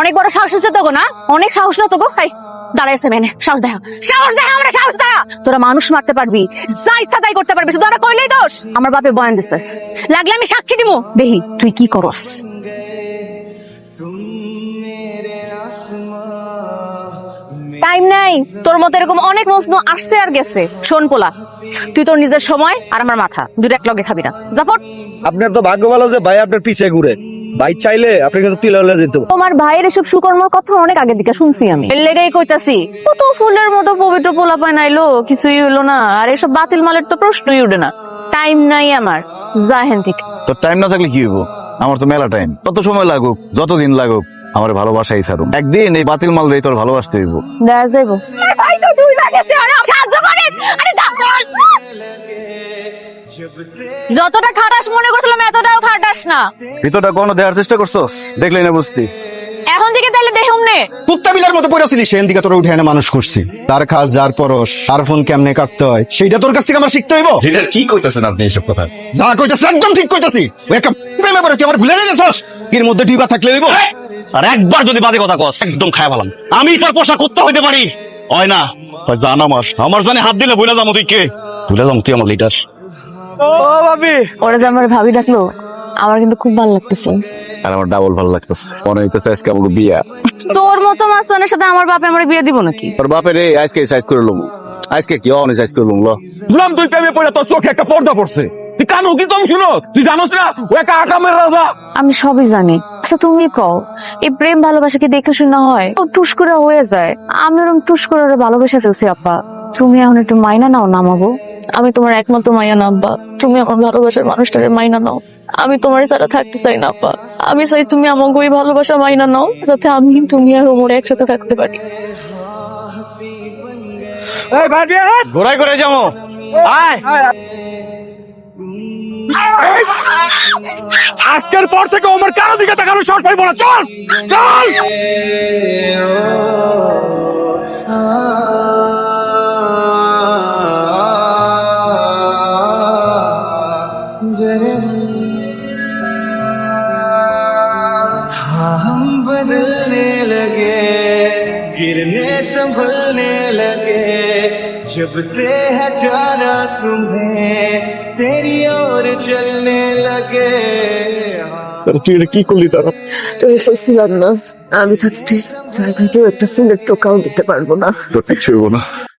অনেক বড় সাহস আছে তোগো, না? অনেক সাহস না তোগো। হাই দাঁড়াইছে মেনে সাহস দেখা সাহস দেখা আমরা সাহস দেখা তোরা মানুষ মারতে পারবি, যা ইচ্ছা তাই করতে পারবি, শুধু আমরা কইলেই দোষ। আমার বাপে বয়ান দিছে। লাগলে আমি সাক্ষী দিমু। দেহি তুই কি করস? টাইম নাই। তোর মতো এরকম অনেক মজনু আসছে আর গেছে। শোন পোলা, তুই তোর নিজের সময় আর আমার মাথা। দুটো এক লগে খাবি না। জাফর আপনার তো ভাগ্য ভালো যে ভাই আপনার পিছে ঘুরে। ভাই চাইলে আপনি কিন্তু তিল হলে যেত তোমার ভাইয়ের এসব সুকর্মর কথা অনেক আগে দিকে শুনছি আমি। এর লেগেই কইতাছি কত ফুলের মতো পবিত্র পোলা পায় নাইলো কিছুই হলো না আর এসব বাতিল মালের তো প্রশ্নই উঠে না। টাইম নাই আমার জাহেন থেকে তোর টাইম না থাকলে কি হইব? আমার তো মেলা টাইম। কত সময় লাগুক যতদিন লাগুক আমার ভালোবাসাই ছাড়ুম একদিন এই বাতিল মাল রে তোর ভালোবাসতে হইব। দেখা যাইবো। ভাই তো দুই লাগেছে আরে সাহায্য করেন। আরে দা- যতটা খাটাস মনে করছিলাম এতটাও খাটাস না। ভিতরটা কোনো দেওয়ার চেষ্টা করছস? দেখলে না বুঝতি। এখন থেকে তাহলে নে। কুত্তা বিলার মতো পড়েছিলি সেন দিকে তোরা উঠে এনে মানুষ করছি। তার খাস যার পরশ তার ফোন কেমনে কাটতে হয় সেইটা তোর কাছ থেকে আমার শিখতে হইব। লিডার কি কইতেছেন আপনি এসব কথা? যা কইতাছি একদম ঠিক কইতাছি। ওই একটা প্রেমে পড়ে তুই আমার ভুলে গেছস? এর মধ্যে ডিবা থাকলে হইব। আর একবার যদি বাজে কথা কস একদম খায় ভালাম আমি তোর পোশাক করতে হইতে পারি। হয় না? জান আমার। আমার জানে হাত দিলে ভুলে যাব তুই কে? ভুলে যাব তুই আমার লিডার ও ভাবি। ওরা যে আমার ভাবি ডাকলো আমার কিন্তু খুব ভালো লাগতেছে। আর আমার ডাবল ভালো লাগতেছে। মনে হইতেছে আজকে আমাকে বিয়া। তোর মতো মাসমানের সাথে আমার বাপে আমার বিয়ে দিব নাকি? তোর বাপের রে আজকে সাইজ করে লমু আজকে কি? অনেক সাইজ করে লমু ল। তুই প্রেমে পড়ে তোর চোখে একটা পর্দা পড়ছে। তুই কানো কি তুমি শুনো? তুই জানোস না ও একা আকামের রাজা। আমি সবই জানি। আচ্ছা তুমি কও এই প্রেম ভালোবাসা কি দেখে শুনে হয়? ও টুস করে হয়ে যায়। আমি ওরকম টুস করে ওরা ভালোবেসে ফেলছি আপা। তুমি এখন একটু মাইনা নাও নামাবো। আমি তোমার একমাত্র মাইয়া না আব্বা তুমি আমার ভালোবাসার মানুষটারে মাইনা নাও আমি তোমার ছাড়া থাকতে চাই না আপা আমি চাই তুমি আমাকে ওই ভালোবাসা মাইনা নাও যাতে আমি তুমি আর ওমর একসাথে থাকতে পারি ঘোরাই যাব আয় আজকের পর থেকে ওমর কারও দিকে তাকানো পাইব না চল চল हम बदलने लगे गिरने संभलने लगे जब से है जाना तुम्हें तेरी ओर चलने लगे তুই এটা কি করলি তারা তুমি কইছিলাম না আমি থাকতে জায়গাটাও একটা সিলের টোকাও দিতে পারবো না তোর কিছু হইব না